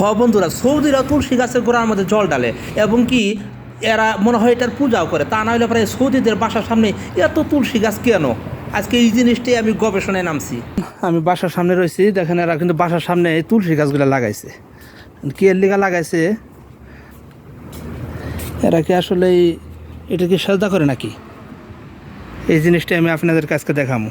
হ বন্ধুরা সৌদিরা তুলসী গাছের গোড়ার মধ্যে জল ডালে এবং কি এরা মনে হয় এটার পূজাও করে। তা না হলে পরে সৌদিদের বাসার সামনে এত তুলসী গাছ কেন? আজকে এই জিনিসটাই আমি গবেষণায় নামছি। আমি বাসার সামনে রয়েছি, দেখেন এরা কিন্তু বাসার সামনে এই তুলসী গাছগুলো লাগাইছে। কি এর লিগা লাগাইছে? এরা কি আসলে এটা কি সাজদা করে নাকি? এই জিনিসটা আমি আপনাদের কাছকে দেখাবো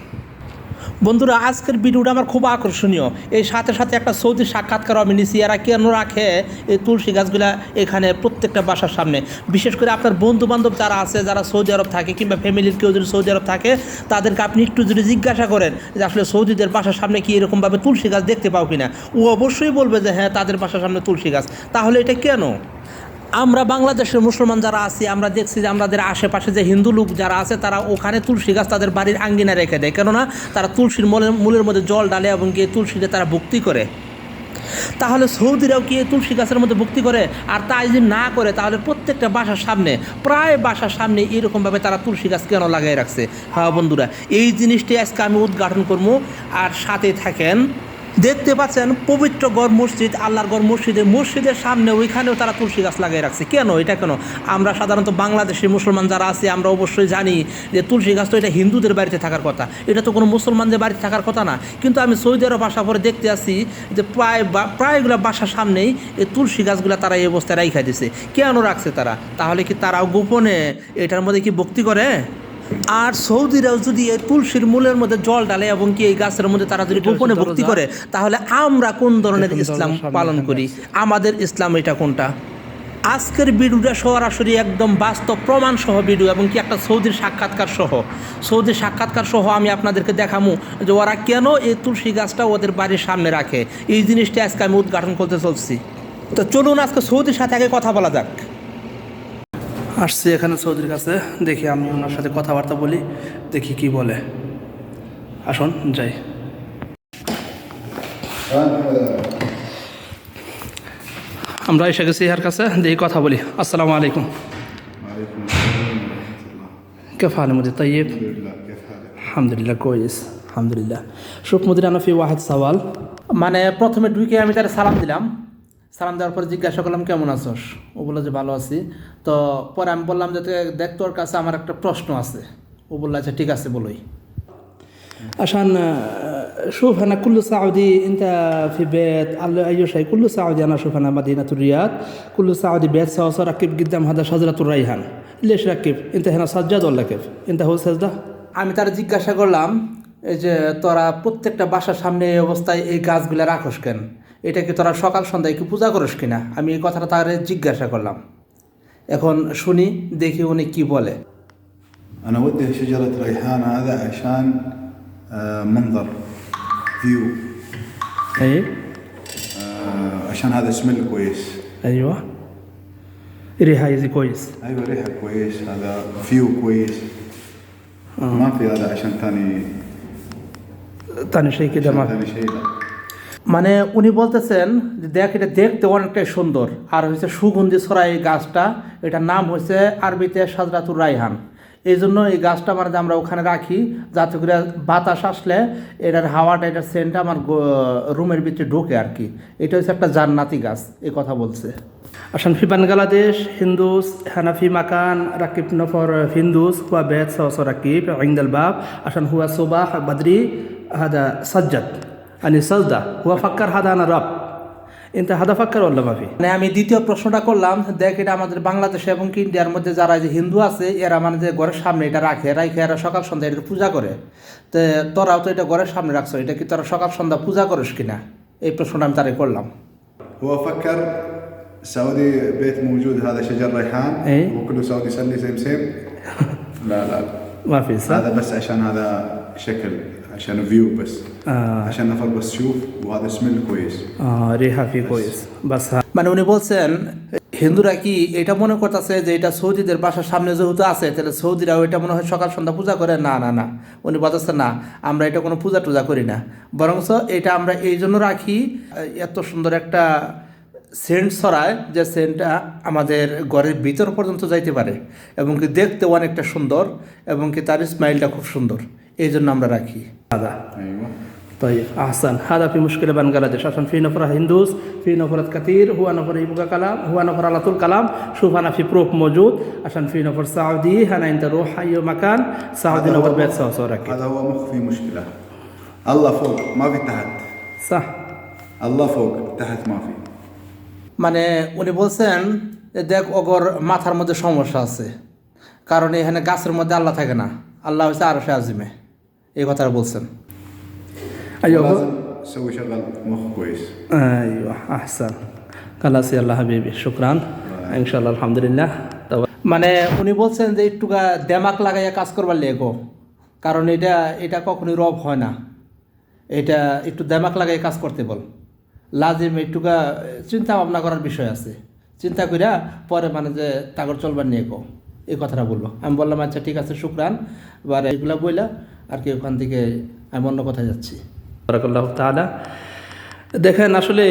বন্ধুরা, আজকের ভিডিওটা আমার খুব আকর্ষণীয়। এই সাথে সাথে একটা সৌদি সাক্ষাৎকার আমি নিছি, এরা কেন রাখে? এই তুলসী গাছগুলা এখানে প্রত্যেকটা বাসার সামনে। বিশেষ করে আপনার বন্ধু বান্ধব যারা আছে, যারা সৌদি আরব থাকে কিংবা ফ্যামিলির কেউ যদি সৌদি আরব থাকে, তাদেরকে আপনি একটু যদি জিজ্ঞাসা করেন যে আসলে সৌদিদের বাসার সামনে কি এরকমভাবে তুলসী গাছ দেখতে পাও কিনা, ও অবশ্যই বলবে যে হ্যাঁ তাদের বাসার সামনে তুলসী গাছ। তাহলে এটা কেন? আমরা বাংলাদেশের মুসলমান যারা আছি, আমরা দেখছি যে আমাদের আশেপাশে যে হিন্দু লোক যারা আছে, তারা ওখানে তুলসী গাছ তাদের বাড়ির আঙ্গিনা রেখে দেয়। কেননা তারা তুলসীর মূলের মূলের মধ্যে জল ডালে এবং গিয়ে তুলসীতে তারা ভক্তি করে। তাহলে সৌদিরাও কি তুলসী গাছের মধ্যে ভক্তি করে? আর তাই যদি না করে, তাহলে প্রত্যেকটা বাসার সামনে, প্রায় বাসার সামনে এরকমভাবে তারা তুলসী গাছ কেন লাগাই রাখছে? হ্যাঁ বন্ধুরা, এই জিনিসটি আজকে আমি উদ্ঘাটন করব। আর সাথে থাকেন দেখতে পাচ্ছেন পবিত্র গড় মসজিদ, আল্লাহর গড় মসজিদের মসজিদের সামনে ওইখানেও তারা তুলসী গাছ লাগিয়ে রাখছে। কেন? এটা কেন? আমরা সাধারণত বাংলাদেশি মুসলমান যারা আছে, আমরা অবশ্যই জানি যে তুলসী গাছ তো এটা হিন্দুদের বাড়িতে থাকার কথা। এটা তো কোনো মুসলমানদের বাড়িতে থাকার কথা না। কিন্তু আমি সৌদি আরব আসার পরে দেখতে আসি যে প্রায় প্রায়গুলো বাসার সামনেই এই তুলসী গাছগুলো তারা এই অবস্থায় রাইখা দিছে। কেন রাখছে তারা? তাহলে কি তারাও গোপনে এটার মধ্যে কি ভক্তি করে? আর সৌদিরাও যদি এই তুলসীর মূলের মধ্যে জল ডালে এবং কি এই গাছের মধ্যে তারা যদি গোপনে ভক্তি করে তাহলে আমরা কোন ধরনের ইসলাম পালন করি? আমাদের ইসলাম এটা কোনটা? আজকের ভিডিওটা সরাসরি একদম বাস্তব প্রমাণ সহ ভিডিও এবং কি একটা সৌদির সাক্ষাৎকার সহ সৌদির সাক্ষাৎকার সহ আমি আপনাদেরকে দেখামু যে ওরা কেন এই তুলসী গাছটা ওদের বাড়ির সামনে রাখে। এই জিনিসটা আজকে আমি উদ্ঘাটন করতে চলছি। তো চলুন আজকে সৌদির সাথে আগে কথা বলা যাক। আসছি এখানে চৌধুরীর কাছে, দেখি আমি ওনার সাথে কথাবার্তা বলি, দেখি কি বলে। আসুন, যাই। আমরা এসে গেছি ইহার কাছে, দেখি কথা বলি। আসসালামু আলাইকুম। কেফা আলী মুদি আলহামদুলিল্লাহ, কইস, আলহামদুলিল্লাহ। শুকমুদ্দিন আনফি ওয়াহাদ সওয়াল। মানে প্রথমে ঢুকে আমি তার সালাম দিলাম। সালাম দেওয়ার পরে জিজ্ঞাসা করলাম কেমন আছোস ও বললো যে ভালো আছি তো পরে আমি বললাম যে "তুই দেখ তোর কাছে আমার একটা প্রশ্ন আছে ও বললো আচ্ছা ঠিক আছে বলোই عشان آه، شوف انا كل سعودي انت في بيت على اي شيء كل سعودي انا اشوف انا مدينه الرياض كل سعودي بيت سوا سوا ركب قدام هذا شجره الريحان ليش ركب انت هنا سجاد ولا كيف انت هو سجده আমি তার জিজ্ঞাসা করলাম এই যে তোরা প্রত্যেকটা বাসার সামনে এই অবস্থায় এই গাছগুলো রাখোস কেন এটা কি তোরা সকাল সন্ধ্যায় কি পূজা করিস কিনা আমি এই কথাটা তার জিজ্ঞাসা করলাম এখন শুনি দেখি উনি কি বলে أنا ودي شجرة ريحان هذا عشان آه، منظر فيو এই آه، عشان هذا سمل كويس ايوه ريحه يزي كويس أيوة ريحة كويس هذا فيو كويس ما في هذا عشان ثاني تاني شيء كده ما في ثاني شيء لا মানে উনি বলতেছেন যে দেখ এটা দেখতে অনেকটাই সুন্দর আর হচ্ছে সুগন্ধি ছড়া এই গাছটা এটার নাম হচ্ছে আরবিতে সাজরাতুর রাইহান এই জন্য এই গাছটা মানে আমরা ওখানে রাখি যাতে করে বাতাস আসলে এটার হাওয়াটা এটার সেন্টটা আমার রুমের ভিতরে ঢোকে আর কি এটা হচ্ছে একটা জান্নাতি গাছ এই কথা বলছে عشان في بنغلاديش هندوس هنا في مكان ركب نفر هندوس هو بيت سوس ركيب عند الباب عشان هو صباح بدري هذا سجد يعني سجدة هو فكر هذا أنا رب انت هذا فكر ولا ما في মানে আমি দ্বিতীয় প্রশ্নটা করলাম দেখ এটা আমাদের বাংলাদেশে এবং কি ইন্ডিয়ার মধ্যে যারা যে হিন্দু আছে এরা মানে যে ঘরের সামনে এটা রাখে রাখে এরা সকাল সন্ধ্যা এটা পূজা করে তো তোরাও তো এটা ঘরের সামনে রাখছো এটা কি তোরা সকাল সন্ধ্যা পূজা করিস কিনা এই প্রশ্নটা আমি তারে করলাম هو فكر سعودي بيت موجود هذا شجر ريحان إيه. وكله سعودي يصلي سيم سيم لا لا ما في صح؟ هذا بس عشان هذا شكل عشان فيو بس آه. عشان نفر بس تشوف وهذا سمل كويس আহ, রেহা ফি কইস বাস মানে উনি বলছেন হিন্দুরা কি এটা মনে করতেছে যে এটা সৌদিদের বাসার সামনে যেহেতু আছে তাহলে সৌদিরাও এটা মনে হয় সকাল সন্ধ্যা পূজা করে না না না উনি বলতেছে না আমরা এটা কোনো পূজা টুজা করি না বরঞ্চ এটা আমরা এই জন্য রাখি আহ, এত সুন্দর একটা সেন্ট ছড়ায় যে সেন্টটা আমাদের ঘরের ভিতর পর্যন্ত যাইতে পারে এবং কি দেখতে অনেকটা সুন্দর এবং কি তার স্মাইলটা খুব সুন্দর এই জন্য আমরা রাখি দাদা ايوه طيب أحسن هذا في مشكلة بنغلاديش عشان في نفر هندوس في نفرات كثير هو نفر يبقى كلام هو نفر على طول كلام شوف أنا في بروف موجود عشان في نفر سعودي أنا أنت روح أي مكان سعودي هذا نفر هو- بيت سوا سوا ركب هذا هو مخ في مشكلة الله فوق ما في تحت صح الله فوق تحت ما في মানে উনি বলছেন যে দেখ ওগর মাথার মধ্যে সমস্যা আছে কারণ এখানে গাছের মধ্যে আল্লাহ থাকে না আল্লাহ হচ্ছে আরো সে আজিমে এই কথাটা বলছেন। শুক্রান। ইনশাল্লাহ আলহামদুলিল্লাহ। মানে উনি বলছেন যে একটুকা দেমাক লাগাইয়া কাজ করবার লেগো। কারণ এটা এটা কখনোই রব হয় না। এটা একটু দেমাক লাগাই কাজ করতে বল। লাজিম একটুকা চিন্তা ভাবনা করার বিষয় আছে। চিন্তা করিয়া পরে মানে যে তাগর চলবার নিয়ে গো এই কথাটা বলল আমি বললাম আচ্ছা ঠিক আছে শুক্রান। এবার এগুলো বইলা আর কি ওখান থেকে আমি অন্য কথায় যাচ্ছি। দেখেন আসলে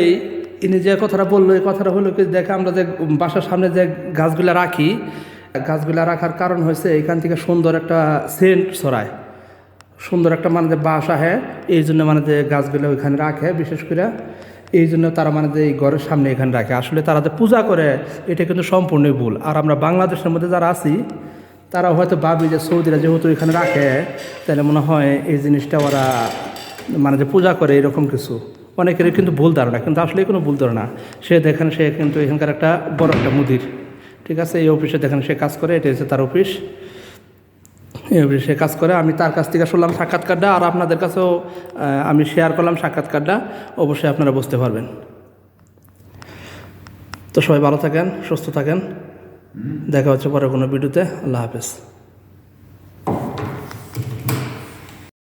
ইনি যে কথাটা বলল, এই কথাটা হলো কি, দেখে আমরা যে বাসার সামনে যে গাছগুলা রাখি গাছগুলা রাখার কারণ হয়েছে এখান থেকে সুন্দর একটা সেন্ট ছড়ায়। সুন্দর একটা মানে যে বাসা হ্যাঁ এই জন্য মানে যে গাছগুলো ওইখানে রাখে, বিশেষ করে এই জন্য তারা মানে যে এই ঘরের সামনে এখানে রাখে। আসলে তারা যে পূজা করে, এটা কিন্তু সম্পূর্ণই ভুল। আর আমরা বাংলাদেশের মধ্যে যারা আছি তারা হয়তো ভাবি যে সৌদিরা যেহেতু এখানে রাখে, তাহলে মনে হয় এই জিনিসটা ওরা মানে যে পূজা করে এরকম কিছু। অনেকেরই কিন্তু ভুল ধারণা, কিন্তু আসলে কোনো ভুল ধারণা। সে দেখেন, সে কিন্তু এখানকার একটা বড় একটা মুদির। ঠিক আছে? এই অফিসে দেখেন, সে কাজ করে এটা হচ্ছে তার অফিস। এই অফিসে সে কাজ করে, আমি তার কাছ থেকে শুনলাম সাক্ষাৎকারটা, আর আপনাদের কাছেও আমি শেয়ার করলাম সাক্ষাৎকারটা। অবশ্যই আপনারা বুঝতে পারবেন। তো সবাই ভালো থাকেন, সুস্থ থাকেন। দেখা হচ্ছে পরে কোনো ভিডিওতে। আল্লাহ হাফেজ।